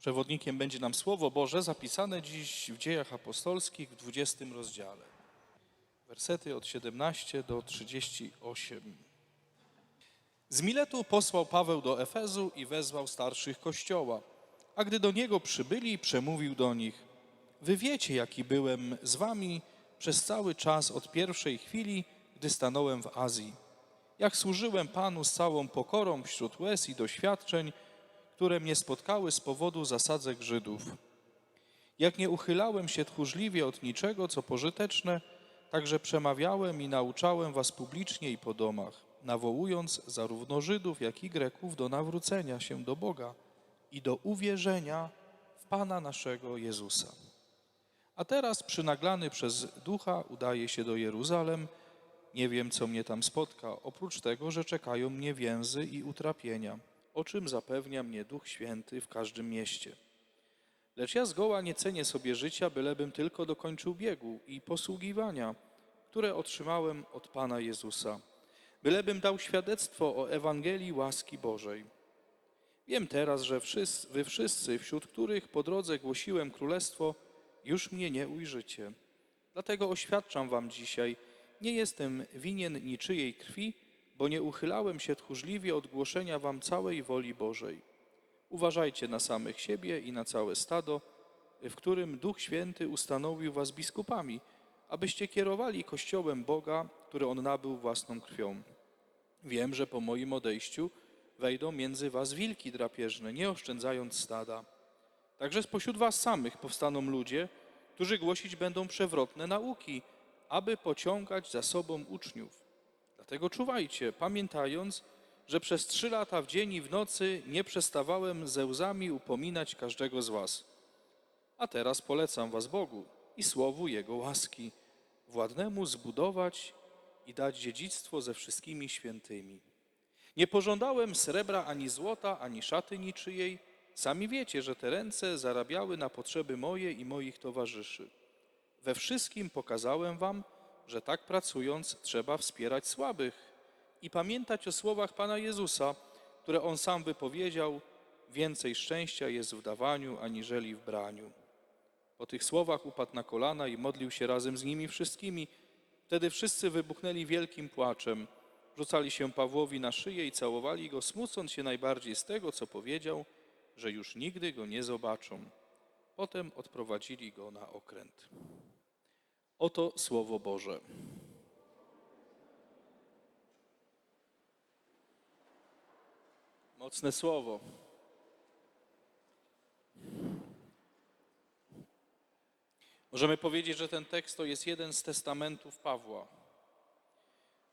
Przewodnikiem będzie nam Słowo Boże zapisane dziś w Dziejach Apostolskich w 20 rozdziale. Wersety od 17 do 38. Z Miletu posłał Paweł do Efezu i wezwał starszych kościoła. A gdy do niego przybyli, przemówił do nich: Wy wiecie, jaki byłem z wami przez cały czas od pierwszej chwili, gdy stanąłem w Azji. Jak służyłem Panu z całą pokorą wśród łez i doświadczeń, które mnie spotkały z powodu zasadzek Żydów. Jak nie uchylałem się tchórzliwie od niczego, co pożyteczne, także przemawiałem i nauczałem was publicznie i po domach, nawołując zarówno Żydów, jak i Greków do nawrócenia się do Boga i do uwierzenia w Pana naszego Jezusa. A teraz, przynaglany przez ducha, udaje się do Jeruzalem. Nie wiem, co mnie tam spotka, oprócz tego, że czekają mnie więzy i utrapienia, o czym zapewnia mnie Duch Święty w każdym mieście. Lecz ja zgoła nie cenię sobie życia, bylebym tylko dokończył biegu i posługiwania, które otrzymałem od Pana Jezusa, bylebym dał świadectwo o Ewangelii łaski Bożej. Wiem teraz, że wszyscy, wy wszyscy, wśród których po drodze głosiłem królestwo, już mnie nie ujrzycie. Dlatego oświadczam wam dzisiaj, nie jestem winien niczyjej krwi, bo nie uchylałem się tchórzliwie od głoszenia wam całej woli Bożej. Uważajcie na samych siebie i na całe stado, w którym Duch Święty ustanowił was biskupami, abyście kierowali Kościołem Boga, który On nabył własną krwią. Wiem, że po moim odejściu wejdą między was wilki drapieżne, nie oszczędzając stada. Także spośród was samych powstaną ludzie, którzy głosić będą przewrotne nauki, aby pociągać za sobą uczniów. Dlatego czuwajcie, pamiętając, że przez trzy lata w dzień i w nocy nie przestawałem ze łzami upominać każdego z was. A teraz polecam was Bogu i słowu Jego łaski, władnemu zbudować i dać dziedzictwo ze wszystkimi świętymi. Nie pożądałem srebra ani złota, ani szaty niczyjej. Sami wiecie, że te ręce zarabiały na potrzeby moje i moich towarzyszy. We wszystkim pokazałem wam, że tak pracując trzeba wspierać słabych i pamiętać o słowach Pana Jezusa, które On sam wypowiedział, więcej szczęścia jest w dawaniu, aniżeli w braniu. Po tych słowach upadł na kolana i modlił się razem z nimi wszystkimi. Wtedy wszyscy wybuchnęli wielkim płaczem. Rzucali się Pawłowi na szyję i całowali go, smucąc się najbardziej z tego, co powiedział, że już nigdy go nie zobaczą. Potem odprowadzili go na okręt. Oto Słowo Boże. Mocne słowo. Możemy powiedzieć, że ten tekst to jest jeden z testamentów Pawła.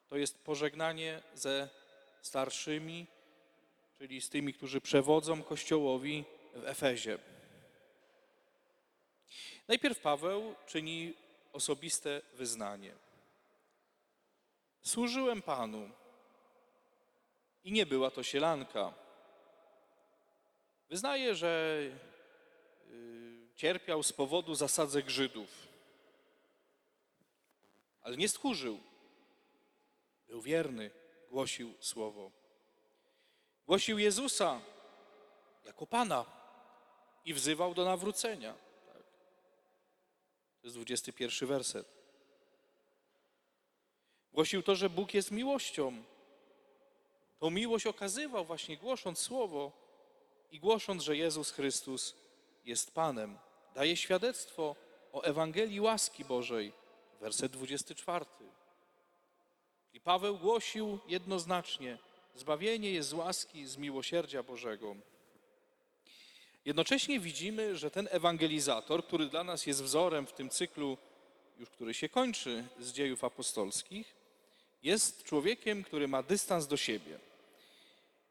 To jest pożegnanie ze starszymi, czyli z tymi, którzy przewodzą Kościołowi w Efezie. Najpierw Paweł czyni osobiste wyznanie. Służyłem Panu i nie była to sielanka. Wyznaje, że y, cierpiał z powodu zasadzek Żydów, ale nie stchórzył. Był wierny, głosił słowo. Głosił Jezusa jako Pana i wzywał do nawrócenia. To jest 21 werset. Głosił to, że Bóg jest miłością. Tą miłość okazywał właśnie głosząc słowo i głosząc, że Jezus Chrystus jest Panem. Daje świadectwo o Ewangelii łaski Bożej, werset 24. I Paweł głosił jednoznacznie: Zbawienie jest z łaski, z miłosierdzia Bożego. Jednocześnie widzimy, że ten ewangelizator, który dla nas jest wzorem w tym cyklu, już który się kończy z dziejów apostolskich, jest człowiekiem, który ma dystans do siebie.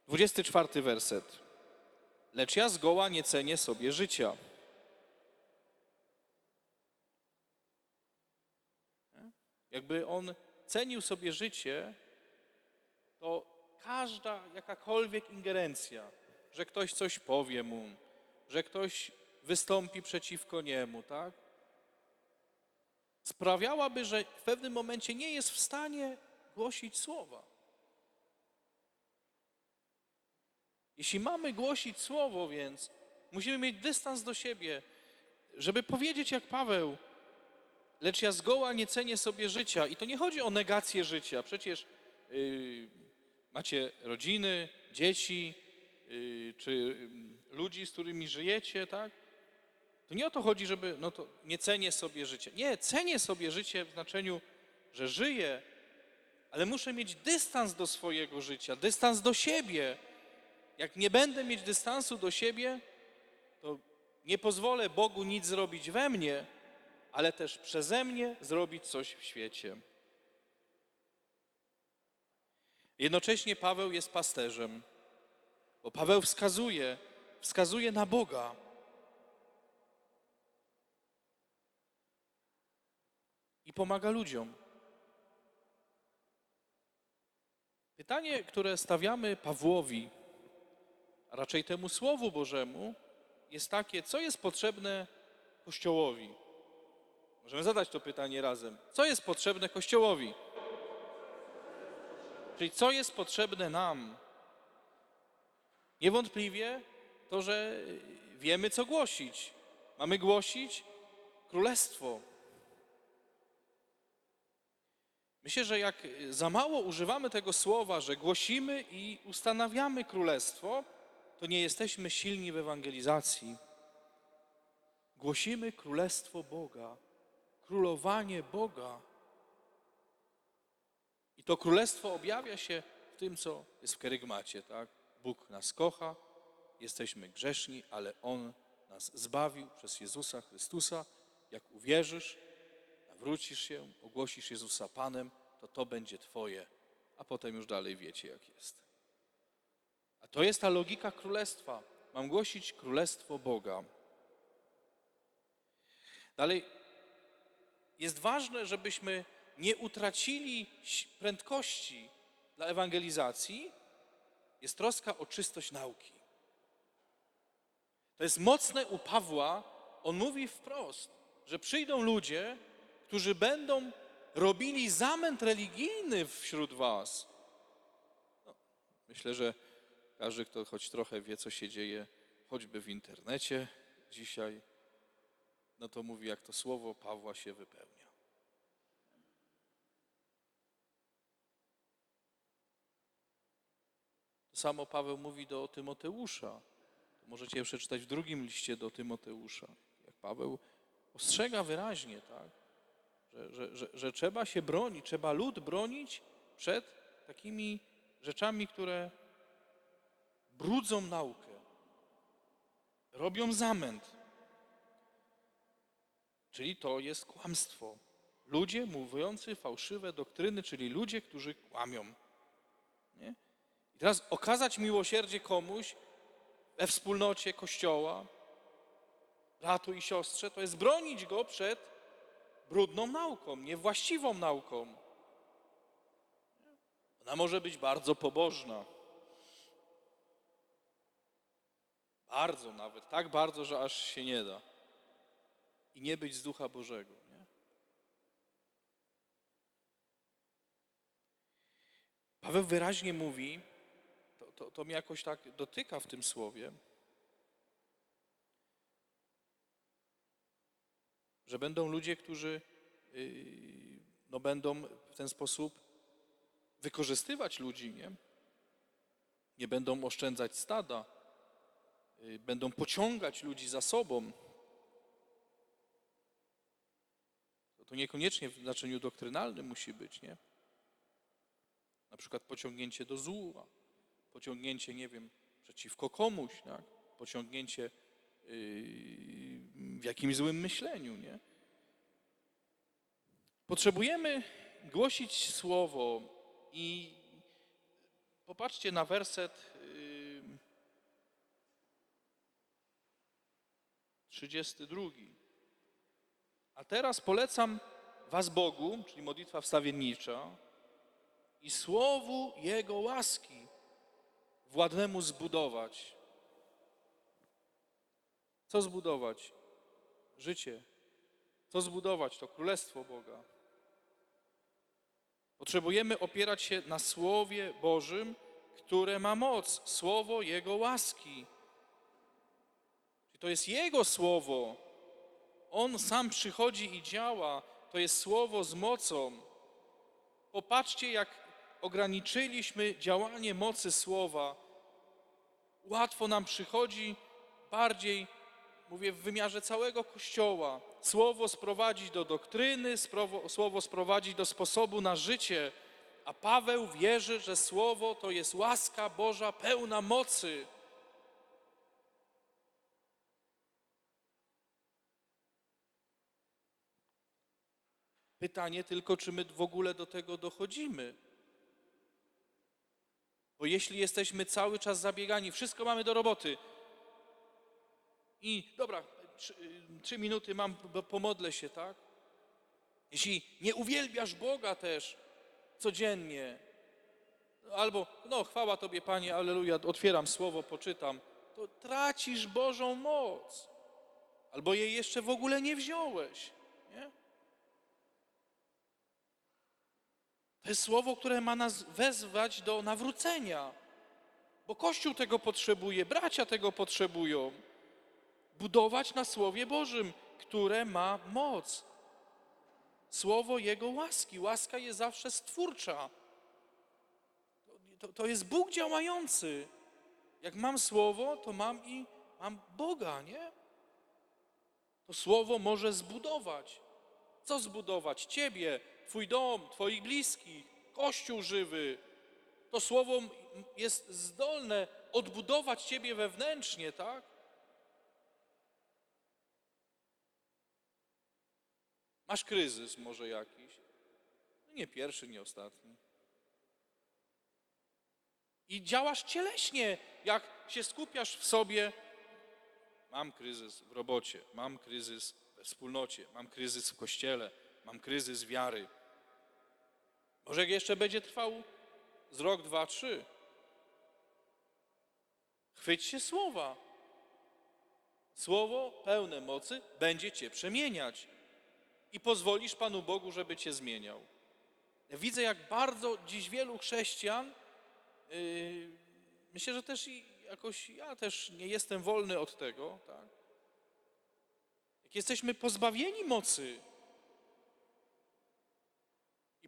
24 werset. Lecz ja zgoła nie cenię sobie życia. Jakby on cenił sobie życie, to każda jakakolwiek ingerencja, że ktoś coś powie mu, że ktoś wystąpi przeciwko niemu, tak? Sprawiałaby, że w pewnym momencie nie jest w stanie głosić słowa. Jeśli mamy głosić słowo, więc Musimy mieć dystans do siebie, żeby powiedzieć jak Paweł, lecz ja zgoła nie cenię sobie życia. I to nie chodzi o negację życia. Przecież yy, macie rodziny, dzieci, yy, czy ludzi, z którymi żyjecie, tak? To nie o to chodzi, żeby, no to nie cenię sobie życia. Nie, cenię sobie życie w znaczeniu, że żyję, ale muszę mieć dystans do swojego życia, dystans do siebie. Jak nie będę mieć dystansu do siebie, to nie pozwolę Bogu nic zrobić we mnie, ale też przeze mnie zrobić coś w świecie. Jednocześnie Paweł jest pasterzem, bo Paweł wskazuje, wskazuje na Boga. I pomaga ludziom. Pytanie, które stawiamy Pawłowi, a raczej temu Słowu Bożemu, jest takie, co jest potrzebne Kościołowi? Możemy zadać to pytanie razem. Co jest potrzebne Kościołowi? Czyli co jest potrzebne nam? Niewątpliwie to, że wiemy, co głosić. Mamy głosić królestwo. Myślę, że jak za mało używamy tego słowa, że głosimy i ustanawiamy królestwo, to nie jesteśmy silni w ewangelizacji. Głosimy królestwo Boga, królowanie Boga. I to królestwo objawia się w tym, co jest w kerygmacie, tak? Bóg nas kocha, jesteśmy grzeszni, ale On nas zbawił przez Jezusa Chrystusa. Jak uwierzysz, nawrócisz się, ogłosisz Jezusa Panem, to to będzie Twoje, a potem już dalej wiecie, jak jest. A to jest ta logika królestwa. Mam głosić królestwo Boga. Dalej, jest ważne, żebyśmy nie utracili prędkości dla ewangelizacji. Jest troska o czystość nauki. To jest mocne u Pawła. On mówi wprost, że przyjdą ludzie, którzy będą robili zamęt religijny wśród was. No, myślę, że każdy, kto choć trochę wie, co się dzieje, choćby w internecie dzisiaj, no to mówi, jak to słowo Pawła się wypełnia. To samo Paweł mówi do Tymoteusza. Możecie je przeczytać w drugim liście do Tymoteusza. Jak Paweł ostrzega wyraźnie, tak? że, że, że, że trzeba się bronić, trzeba lud bronić przed takimi rzeczami, które brudzą naukę, robią zamęt. Czyli to jest kłamstwo. Ludzie mówiący fałszywe doktryny, czyli ludzie, którzy kłamią. Nie? I teraz okazać miłosierdzie komuś we wspólnocie Kościoła, bratu i siostrze, to jest bronić go przed brudną nauką, niewłaściwą nauką. Ona może być bardzo pobożna. Bardzo nawet, tak bardzo, że aż się nie da. I nie być z Ducha Bożego. Nie? Paweł wyraźnie mówi, to, to, mnie jakoś tak dotyka w tym słowie, że będą ludzie, którzy yy, no, będą w ten sposób wykorzystywać ludzi, nie? Nie będą oszczędzać stada, yy, będą pociągać ludzi za sobą. To niekoniecznie w znaczeniu doktrynalnym musi być, nie? Na przykład pociągnięcie do zła, pociągnięcie, nie wiem, przeciwko komuś, tak? Pociągnięcie yy, w jakimś złym myśleniu, nie? Potrzebujemy głosić słowo i popatrzcie na werset yy, 32. A teraz polecam was Bogu, czyli modlitwa wstawiennicza, i słowu Jego łaski władnemu zbudować. Co zbudować? Życie. Co zbudować? To Królestwo Boga. Potrzebujemy opierać się na Słowie Bożym, które ma moc, Słowo Jego łaski. to jest Jego słowo. On sam przychodzi i działa. To jest słowo z mocą. Popatrzcie, jak ograniczyliśmy działanie mocy słowa. Łatwo nam przychodzi bardziej, mówię, w wymiarze całego Kościoła, słowo sprowadzić do doktryny, słowo sprowadzić do sposobu na życie. A Paweł wierzy, że słowo to jest łaska Boża pełna mocy. Pytanie tylko, czy my w ogóle do tego dochodzimy. Bo jeśli jesteśmy cały czas zabiegani, wszystko mamy do roboty. I dobra, trzy, trzy minuty mam, pomodlę się, tak? Jeśli nie uwielbiasz Boga też codziennie, albo no chwała Tobie Panie, aleluja, otwieram słowo, poczytam, to tracisz Bożą moc. Albo jej jeszcze w ogóle nie wziąłeś. Nie? To jest słowo, które ma nas wezwać do nawrócenia, bo Kościół tego potrzebuje, bracia tego potrzebują. Budować na Słowie Bożym, które ma moc. Słowo Jego łaski. Łaska jest zawsze stwórcza. To, to jest Bóg działający. Jak mam Słowo, to mam i mam Boga, nie? To Słowo może zbudować. Co zbudować? Ciebie, Twój dom, Twoich bliskich, Kościół żywy. To Słowo jest zdolne odbudować Ciebie wewnętrznie, tak? Masz kryzys może jakiś. No nie pierwszy, nie ostatni. I działasz cieleśnie, jak się skupiasz w sobie. Mam kryzys w robocie, mam kryzys we wspólnocie, mam kryzys w kościele, mam kryzys wiary. Może jeszcze będzie trwał z rok, dwa, trzy. Chwyć się słowa. Słowo pełne mocy będzie cię przemieniać i pozwolisz Panu Bogu, żeby cię zmieniał. Widzę, jak bardzo dziś wielu chrześcijan, yy, myślę, że też i jakoś ja też nie jestem wolny od tego, tak? Jak jesteśmy pozbawieni mocy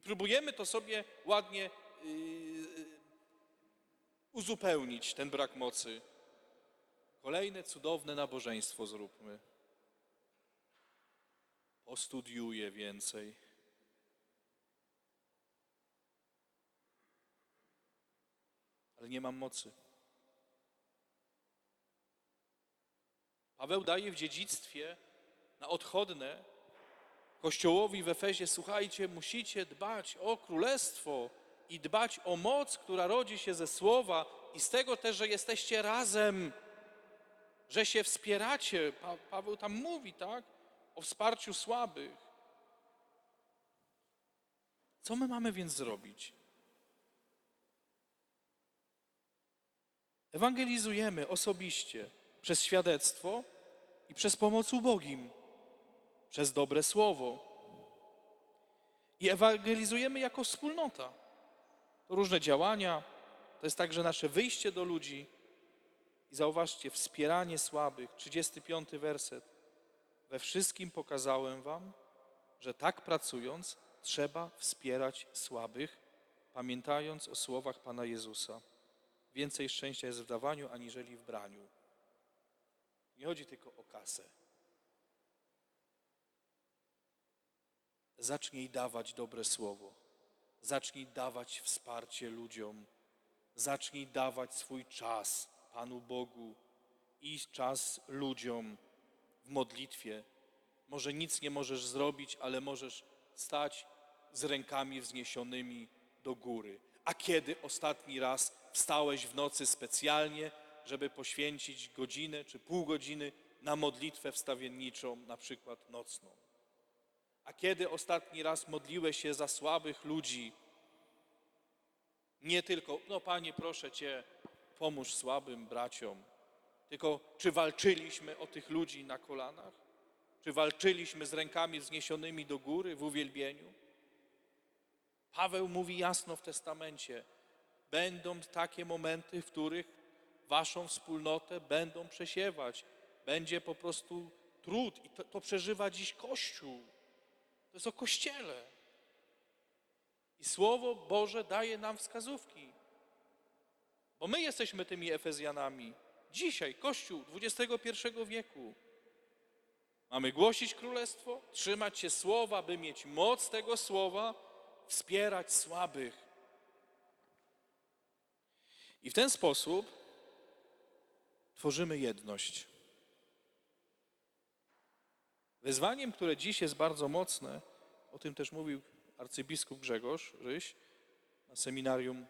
próbujemy to sobie ładnie yy, uzupełnić, ten brak mocy. Kolejne cudowne nabożeństwo zróbmy. Postudiuję więcej. Ale nie mam mocy. Paweł daje w dziedzictwie na odchodne Kościołowi w Efezie, słuchajcie, musicie dbać o królestwo i dbać o moc, która rodzi się ze słowa i z tego też, że jesteście razem, że się wspieracie. Pa Paweł tam mówi, tak? O wsparciu słabych. Co my mamy więc zrobić? Ewangelizujemy osobiście przez świadectwo i przez pomoc ubogim, przez dobre słowo. I ewangelizujemy jako wspólnota. To różne działania, to jest także nasze wyjście do ludzi. I zauważcie, wspieranie słabych, 35 werset. We wszystkim pokazałem wam, że tak pracując trzeba wspierać słabych, pamiętając o słowach Pana Jezusa. Więcej szczęścia jest w dawaniu, aniżeli w braniu. Nie chodzi tylko o kasę. Zacznij dawać dobre słowo. Zacznij dawać wsparcie ludziom. Zacznij dawać swój czas Panu Bogu i czas ludziom w modlitwie. Może nic nie możesz zrobić, ale możesz stać z rękami wzniesionymi do góry. A kiedy ostatni raz wstałeś w nocy specjalnie, żeby poświęcić godzinę czy pół godziny na modlitwę wstawienniczą, na przykład nocną? A kiedy ostatni raz modliłeś się za słabych ludzi? Nie tylko, no Panie, proszę Cię, pomóż słabym braciom, tylko czy walczyliśmy o tych ludzi na kolanach? Czy walczyliśmy z rękami wzniesionymi do góry w uwielbieniu? Paweł mówi jasno w testamencie: będą takie momenty, w których waszą wspólnotę będą przesiewać, będzie po prostu trud. I to, to przeżywa dziś Kościół. To jest o Kościele. I Słowo Boże daje nam wskazówki. Bo my jesteśmy tymi Efezjanami. Dzisiaj, Kościół XXI wieku. Mamy głosić królestwo, trzymać się słowa, by mieć moc tego słowa, wspierać słabych. I w ten sposób tworzymy jedność. Wyzwaniem, które dziś jest bardzo mocne, o tym też mówił arcybiskup Grzegorz Ryś na seminarium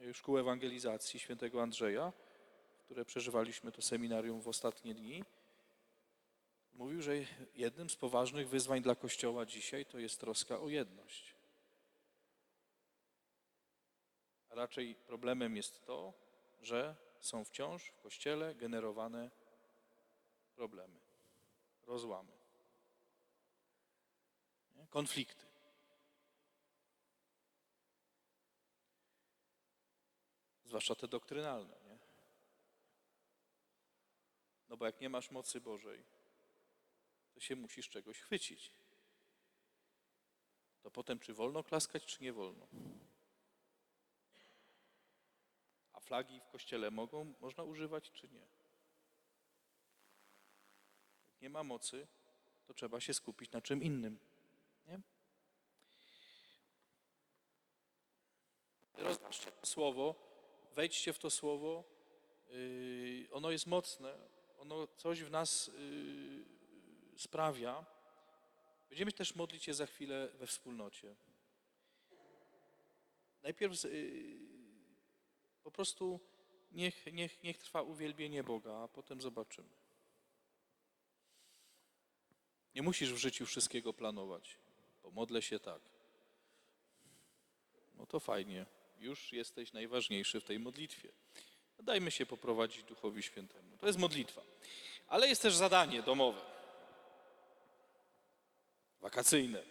e, Szkół Ewangelizacji świętego Andrzeja, które przeżywaliśmy to seminarium w ostatnie dni. Mówił, że jednym z poważnych wyzwań dla Kościoła dzisiaj to jest troska o jedność. A raczej problemem jest to, że są wciąż w Kościele generowane problemy, rozłamy? Konflikty. Zwłaszcza te doktrynalne. Nie? No bo jak nie masz mocy Bożej, to się musisz czegoś chwycić. To potem czy wolno klaskać, czy nie wolno. A flagi w kościele mogą, można używać, czy nie. Jak nie ma mocy, to trzeba się skupić na czym innym. Nie? Rozważcie to słowo, wejdźcie w to słowo. Yy, ono jest mocne, ono coś w nas yy, sprawia. Będziemy też modlić się za chwilę we wspólnocie. Najpierw yy, po prostu niech, niech, niech trwa uwielbienie Boga, a potem zobaczymy. Nie musisz w życiu wszystkiego planować. Pomodlę się tak. No to fajnie. Już jesteś najważniejszy w tej modlitwie. Dajmy się poprowadzić Duchowi Świętemu. To jest modlitwa. Ale jest też zadanie domowe. Wakacyjne.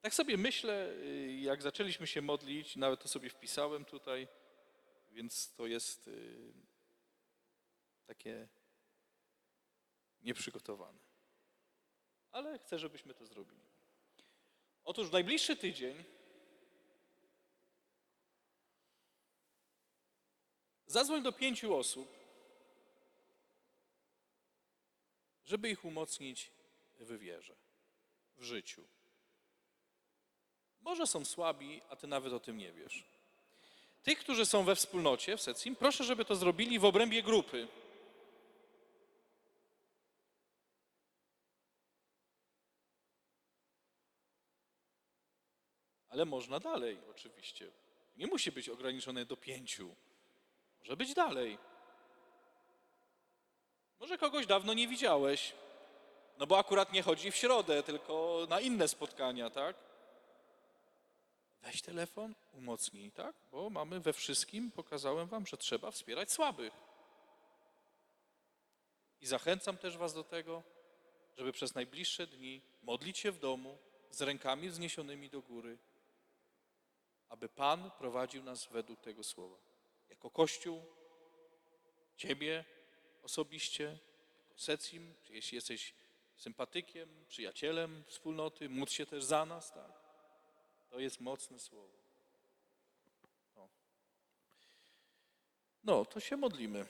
Tak sobie myślę, y, jak zaczęliśmy się modlić, nawet to sobie wpisałem tutaj, więc to jest y, takie nieprzygotowane. Ale chcę, żebyśmy to zrobili. Otóż w najbliższy tydzień zadzwoń do pięciu osób, żeby ich umocnić w wierze, w życiu. Może są słabi, a ty nawet o tym nie wiesz. Tych, którzy są we wspólnocie, w Secim, proszę, żeby to zrobili w obrębie grupy. Ale można dalej, oczywiście. Nie musi być ograniczone do pięciu. Może być dalej. Może kogoś dawno nie widziałeś. No bo akurat nie chodzi w środę, tylko na inne spotkania, tak? Weź telefon, umocnij, tak? Bo mamy we wszystkim, pokazałem wam, że trzeba wspierać słabych. I zachęcam też was do tego, żeby przez najbliższe dni modlić się w domu z rękami wzniesionymi do góry, aby Pan prowadził nas według tego słowa. Jako Kościół, Ciebie osobiście, jako secim, czy jeśli jesteś sympatykiem, przyjacielem wspólnoty, módl się też za nas, tak? To jest mocne słowo. No, no to się modlimy.